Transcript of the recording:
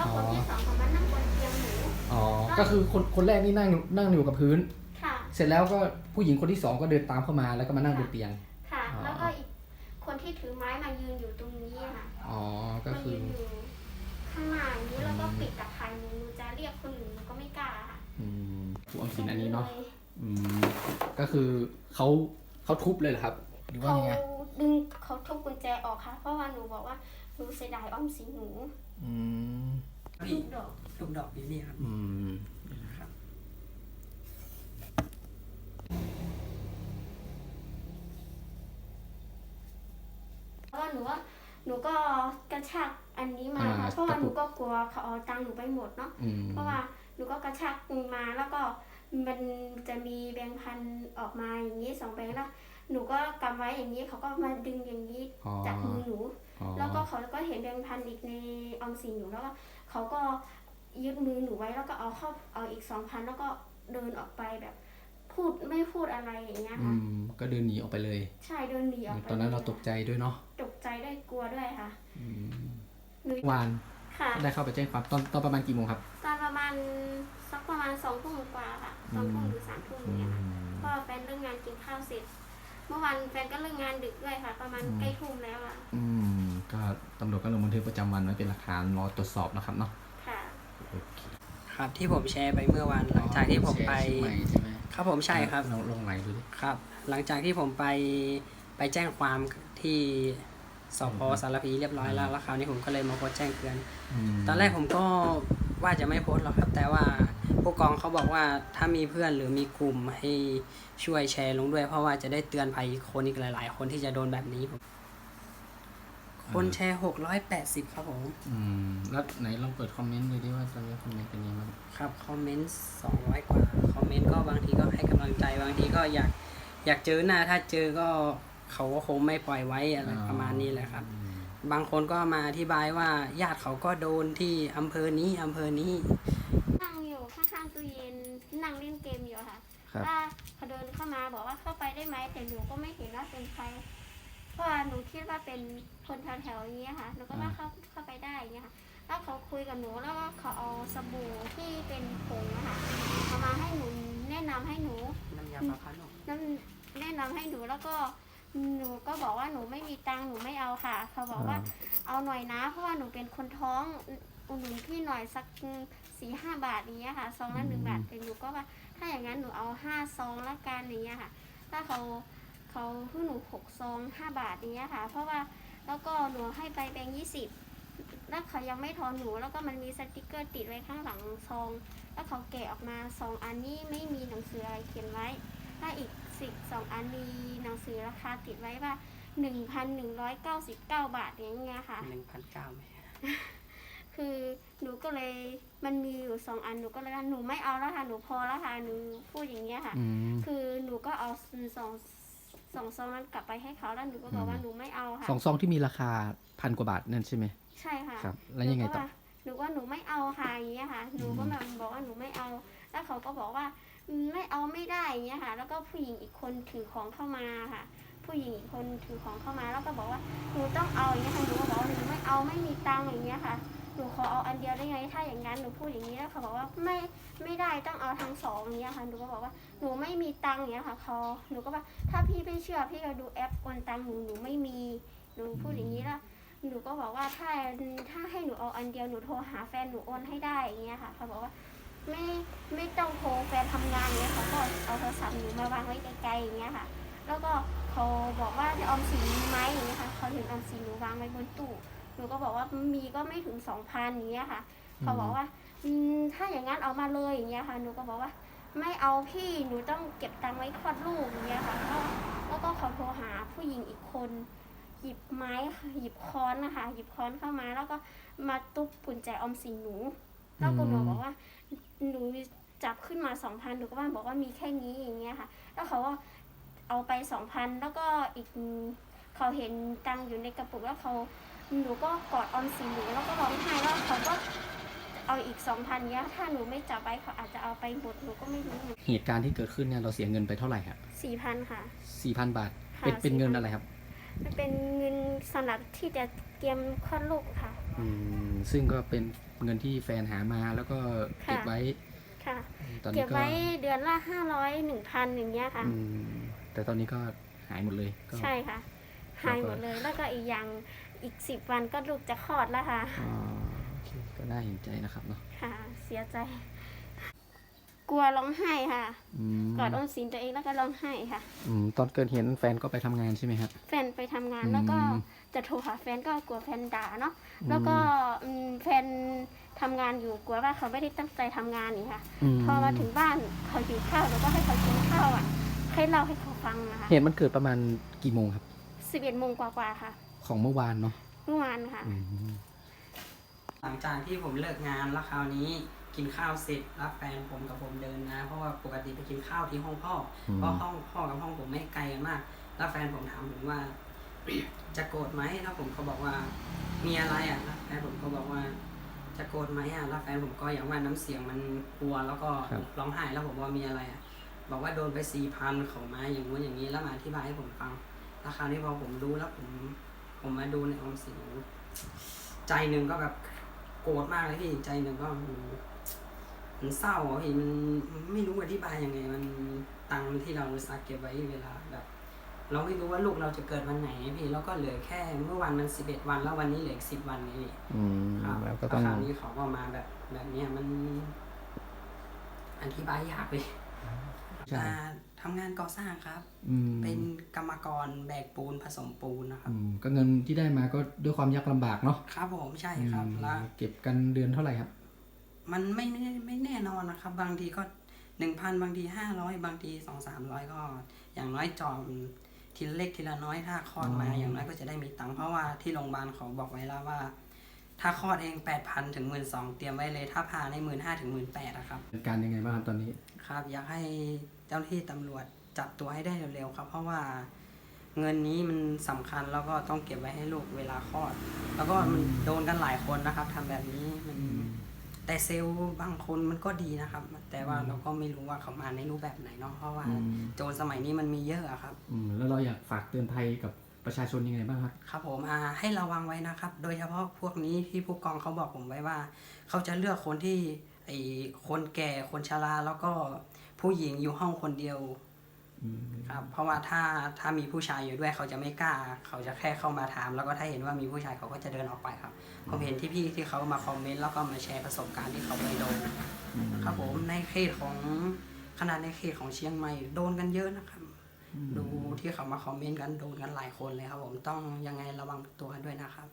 แล้วคนที่สองเขามานั่งบนเตียงหนู อ๋อ ก็คือคนคนแรกนี่นั่งนั่งอยู่กับพื้น ค่ะ เสร็จแล้วก็ผู้หญิงคนที่สองก็เดินตามเข้ามาแล้วก็มานั่งบนเตียง ค่ะ อ๋อ แล้วก็อีกคนที่ถือไม้มายืนอยู่ตรงนี้ค่ะอ๋อ ก็มาคืยือนอยู่ข้างหน้าอย่างนี้แล้วก็ปิดตะไคร้หนูหนูจะเรียกคนอื่นหนูก็ไม่กล้าค่ะอืมผู้ออมสินอันนี้เนาะลยอืม ก็คือเขาเขาทุบเลยเหรอครับ หรือว่าเขายังไง ดึงเขาทุบกุญแจออกค่ะ เพราะว่าหนูบอกว่าหนูเสียดายออมสินหนู อืมลูกดอกลูกดอกอยู่นี่ครับอืมครับเพราะว่าหนูว่าหนูก็กระชากอันนี้มาอ่าค่ะเพราะว่าตะหปุนูกก็กลัวเขาเอาตังค์หนูไปหมดเนาะอืมเพราะว่าหนูก็กระชากมาแล้วก็มันจะมีแบงค์พันออกมาอย่างนี้สองแบงค์แล้ว หนูก็กำไว้อย่างนี้เขาก็มาดึงอย่างนี้อ๋อจากมือหนูอ๋อแล้วก็เขาก็เห็นแบงค์พันอีกในออมสินหนูแล้วก็เขาก็ยึดมือหนูไว้แล้วก็เอาเข้าเอาอีกสองพันแล้วก็เดินออกไปแบบ พูดไม่พูดอะไรอย่างเงี้ยอืค่ะมก็เดินหนีออกไปเลย ใช่เดินหนีออกไปตอนนั้นเราตกใจด้วยเนาะตกใจด้วยกลัวด้วยค่ะอืมหนูวานค่ะได้เข้าไปแจ้งความตอนตอนประมาณกี่โมงครับตอนประมาณสักประมาณสองทุ่มกว่าค่ะสองทุ่มหรือสามทุ่มอืเนี่ยค่ะมเพราะว่าแฟนเลิกงานกินข้าวเสร็จ เมื่อวานแฟนก็เลิกงานดึกด้วยค่ะ ประมาณอืมใกล้ทุ่มแล้วอะอืมก็ตำรวจก็ลงบันทึกประจำวันไว้เป็นหลักฐานรอตรวจสอบนะครับเนาะค่ะ โอเคครับที่ผมแชร์ไปเมื่อวานหลังจากที่ผมไป แชร์ชื่อใหม่ใช่ไหมครับผมใช่ครับ ลองลงไหนดูดิ ครับ หลังจากที่ผมไปไปแจ้งความที่สพอืมสารพีเรียบร้อยแล้วแล้วคราวนี้ผมก็เลยมาโพสต์แจ้งเตือน มตอนแรกผมก็ ว่าจะไม่โพสต์หรอกครับ แต่ว่าผู้กองเขาบอกว่าถ้ามีเพื่อนหรือมีกลุ่มให้ช่วยแชร์ลงด้วย เพราะว่าจะได้เตือนภัยคนอีกหลาย ๆ คนที่จะโดนแบบนี้ผมคนแชร์หกร้อยแปดสิบครับผม อืม แล้วไหนลองเปิดคอมเมนต์ดูดิว่าตอนนี้คอมเมนต์เป็นยังไงบ้างครับ คอมเมนต์สองร้อยกว่า คอมเมนต์ก็บางทีก็ให้กำลังใจ บางทีก็อยากอยากเจอหน้า ถ้าเจอก็เขาก็คงไม่ปล่อยไว้อะไรประมาณนี้แหละครับอืม บางคนก็มาอธิบายว่าญาติเขาก็โดนที่อำเภอนี้อำเภอนี้ นั่งอยู่ข้างๆตู้เย็นนั่งเล่นเกมอยู่ค่ะครับถ้าเขาเดินเข้ามาบอกว่าเข้าไปได้ไหมแต่หนูก็ไม่เห็นว่าเป็นใครเพราะว่าหนูคิดว่าเป็นคนแถวๆอย่างเงี้ยค่ะหนูก็ว่าเข้าเข้าไปได้อย่างเงี้ยค่ะแล้วเขาคุยกับหนูแล้วก็เขาเอาสบู่ที่เป็นผงอะค่ะเอามาให้หนูแนะนำให้หนู น้ำยาปลาพันธ์นั่นแนะนำให้หนูแล้วก็ หนูก็บอกว่าหนูไม่มีตังค์หนูไม่เอาค่ะ เขาบอกว่าเอาหน่อยนะเพราะว่าหนูเป็นคนท้องอุดหนุนพี่หน่อยสักสี่ห้าบาทอย่างเงี้ยค่ะซองละหนึ่งบาทแต่หนูก็ว่าถ้าอย่างนั้นหนูเอาห้าซองละกันอย่างเงี้ยค่ะ ถ้าเขาเขาเพิ่งหนูหกซองห้าบาทอย่างเงี้ยค่ะ เพราะว่าแล้วก็หนูให้ไปแบงค์ยี่สิบแล้วเขายังไม่ทอนหนูแล้วก็มันมีสติกเกอร์ติดไว้ข้างหลังซอง แล้วเขาแกะออกมาสองอันนี้ไม่มีหนังสืออะไรเขียนไว้ถ้าอีก สิบสองอันมีหนังสือราคาติดไว้ว่าหนึ่งพันหนึ่งร้อยเก้าสิบเก้าบาทอย่างเงี้ยค่ะหนึ่งพันเก้าไหมคือหนูก็เลยมันมีอยู่สองอันหนูก็เลยว่าหนูไม่เอาแล้วค่ะหนูพอแล้วค่ะหนูพูดอย่างเงี้ยค่ะ อืมคือหนูก็เอาสองสองซองนั้นกลับไปให้เขาแล้วหนูก็บอกว่าหนูไม่เอาค่ะ สองซองที่มีราคาพันกว่าบาทนั่นใช่ไหมใช่ค่ะ ครับ แล้วยังไงต่อ หนูก็ว่าหนูว่าหนูไม่เอาค่ะอย่างเงี้ยค่ะ หนูก็แบบบอกว่าหนูไม่เอา แล้วเขาก็บอกว่าอืม ไม่เอาไม่ได้อย่างเงี้ยค่ะ แล้วก็ผู้หญิงอีกคนถือของเข้ามาค่ะ ผู้หญิงอีกคนถือของเข้ามา แล้วก็บอกว่าหนูต้องเอาอย่างเงี้ยค่ะหนูก็บอกว่าหนูไม่เอาไม่มีตังค์อย่างเงี้ยค่ะหนูขอเอาอันเดียวได้ไงถ้าอย่างนั้นหนูพูดอย่างนี้แล้วเขาบอกว่าไม่ไม่ได้ต้องเอาทั้งสองอย่างเงี้ยค่ะหนูก็บอกว่าหนูไม่มีตังค์อย่างเงี้ยค่ะเขาหนูก็ว่าถ้าพี่ไม่เชื่อพี่ก็ดูแอปโอนตังค์หนูหนูไม่มีหนูพูดอย่างนี้แล้วหนูก็บอกว่าถ้าถ้าให้หนูเอาอันเดียวหนูโทรหาแฟนหนูโอนให้ได้อย่างเงี้ยค่ะเขาบอกว่า ไม่ไม่ต้องโทรแฟนทำงานอย่างเงี้ยเขาก็เอาโทรศัพท์หนูมาวางไว้ไกลๆอย่างเงี้ยค่ะ แล้วก็เขาบอกว่าจะออมสินมีไหมอย่างเงี้ยค่ะเขาเห็นออมสินหนูวางไว้บนตู้หนูก็บอกว่ามีก็ไม่ถึงสองพันอย่างเงี้ยค่ะเขาบอกว่าถ้าอย่างนั้นเอามาเลยอย่างเงี้ยค่ะหนูก็บอกว่าไม่เอาพี่หนูต้องเก็บตังค์ไว้คลอดลูกอย่างเงี้ยค่ะแล้วแล้วก็เขาโทรหาผู้หญิงอีกคน หยิบไม้หยิบค้อนนะคะหยิบค้อนเข้ามาแล้วก็มาตุ๊บกุญแจออมสินหนู แล้วก็หนูบอกว่าหนูจับขึ้นมาสองพันหนูก็ว่าบอกว่ามีแค่นี้อย่างเงี้ยค่ะ แล้วเขาก็เอาไปสองพันแล้วก็อีกเขาเห็นตังค์อยู่ในกระปุกแล้วเขาหนูก็กอดออมสินหนูแล้วก็ร้องไห้แล้วเขาก็เอาอีกสองพันเนี้ยถ้าหนูไม่จับไปเขาอาจจะเอาไปหมดหนูก็ไม่รู้เหตุการณ์ที่เกิดขึ้นเนี่ยเราเสียเงินไปเท่าไหร่ครับสี่พันค่ะสี่พันบาทค่ะเป็นเป็น4,000เงินอะไรครับ มันเป็นเงินสำหรับที่จะเตรียมคลอดลูกค่ะออืม ซึ่งก็เป็นเงินที่แฟนหามาแล้วก็เก็บค่ะไว้ ค่ะ ตอนเก็นี้บก็ไว้เดือนละห้าร้อยหนึ่งพันอย่างเงี้ยค่ะ อืมแต่ตอนนี้ก็หายหมดเลยก็ ใช่ค่ะ หายหมดเลยแล้วก็อีกอย่างอีกสิบวันก็ลูกจะคลอดแล้วค่ะอ๋อโอเคก็น่าเห็นใจนะครับเนาะค่ะ เสียใจ กลัวร้องไห้ค่ะ อืมกอดออมสินตัวเองแล้วก็ร้องไห้ค่ะ อืมตอนเกิดเหตุแฟนก็ไปทำงานใช่ไหมครับแฟนไปทำงานอืมแล้วก็ จะโทรหาแฟนก็กลัวแฟนด่าเนาะแล้วก็อืมแฟนทำงานอยู่กลัวว่าเขาไม่ได้ตั้งใจทำงานนี่ค่ะพอมาถึงบ้านเขาหิวข้าวแล้วก็ให้เขากินข้าวอะให้เล่าให้เขาฟังนะคะเหตุมันเกิดประมาณกี่โมงครับ สิบเอ็ดโมงกว่าๆค่ะของเมื่อวานเนาะเมื่อวานค่ะ อืม หลังจากที่ผมเลิกงานแล้วคราวนี้กินข้าวเสร็จแล้วแฟนผมกับผมเดินนะ เพราะว่าปกติไปกินข้าวที่ห้องพ่ออม เพราะห้องพ่อกับห้องผมไม่ไกลกันมาก แล้วแฟนผมถามผมว่า จะโกรธไหมแล้วผมก็บอกว่า มีอะไรอะแล้วแฟนผมก็บอกว่า จะโกรธไหมอะแล้วแฟนผมก็อย่างว่าน้ำเสียงมันกลัวแล้วก็ร้องไห้แล้วผมว่ามีอะไรอะ บอกว่าโดนไปสี่พันเขามาอย่างงู้นอย่างนี้แล้วมาอธิบายให้ผมฟังแล้วคราวนี้พอผมรู้แล้วผมผมมาดูในออมสินใจหนึ่งก็แบบโกรธมากเลยพี่ใจหนึ่งก็มันมันเศร้าอะพี่มันไม่รู้อธิบายยังไง มันตังค์ที่เราอุตส่าเก็บไว้เวลาแบบ เราไม่รู้ว่าลูกเราจะเกิดวันไหนพี่แล้วก็เหลือแค่เมื่อวันมันสิบเอ็ดวัน แล้ววันนี้เหลืออีกสิบวันไงพี่อืมครับแล้วก็ต้องคราวนี้เขาก็มาแบบแบบเนี้ยมันอธิบายยากเลยใช่ อ่าทำงานก่อสร้างครับ อืมเป็นกรรมกรแบกปูนผสมปูนนะครับ อืมก็เงินที่ได้มาก็ด้วยความยากลำบากเนาะครับผมใช่ครับอืมแล้ว เก็บกันเดือนเท่าไหร่ครับ มันไม่ไม่ไม่แน่นอนนะครับ บางทีก็หนึ่งพันบางทีห้าร้อยบางทีสองสามร้อยก็ อย่างน้อยจอม ทีละเล็กทีละน้อยถ้าคลอดมาอ๋อออย่างน้อยก็จะได้มีตังค์เพราะว่าที่โรงพยาบาลเขาบอกไว้แล้วว่า ถ้าคลอดเองแปดพันถึงหมื่นสองเตรียมไว้เลย ถ้าพาในหมื่นห้าถึงหมื่นแปดนะครับเป็นการยังไงบ้างครับตอนนี้ครับ อยากให้เจ้าหน้าที่ตำรวจจับตัวให้ได้เร็วๆครับ เพราะว่าเงินนี้มันสำคัญแล้วก็ต้องเก็บไว้ให้ลูกเวลาคลอด แล้วก็มันโดนกันหลายคนนะครับทำแบบนี้มัน แต่เซลล์บางคนมันก็ดีนะครับ แต่ว่าอืมเราก็ไม่รู้ว่าเขามาในรูปแบบไหนเนาะเพราะว่าอืม โจรสมัยนี้มันมีเยอะอะครับ อืมแล้วเราอยากฝากเตือนภัยกับประชาชนยังไงบ้างครับ ครับผมอ่าให้ระวังไว้นะครับ โดยเฉพาะพวกนี้ที่ผู้กองเขาบอกผมไว้ว่า เขาจะเลือกคนที่ไอ้คนแก่คนชราแล้วก็ผู้หญิงอยู่ห้องคนเดียวอืม ครับเพราะว่าถ้าถ้ามีผู้ชายอยู่ด้วยเขาจะไม่กล้า เขาจะแค่เข้ามาถาม แล้วก็ถ้าเห็นว่ามีผู้ชายเขาก็จะเดินออกไปครับ ผมเห็นที่พี่ที่เขามาคอมเมนต์แล้วก็มาแชร์ประสบการณ์ที่เขาไปโดนอืมครับผมในเขตของขนาดในเขตของเชียงใหม่โดนกันเยอะนะครับอืมดูที่เขามาคอมเมนต์กันโดนกันหลายคนเลยครับ ผมต้องยังไงระวังตัวกันด้วยนะครับ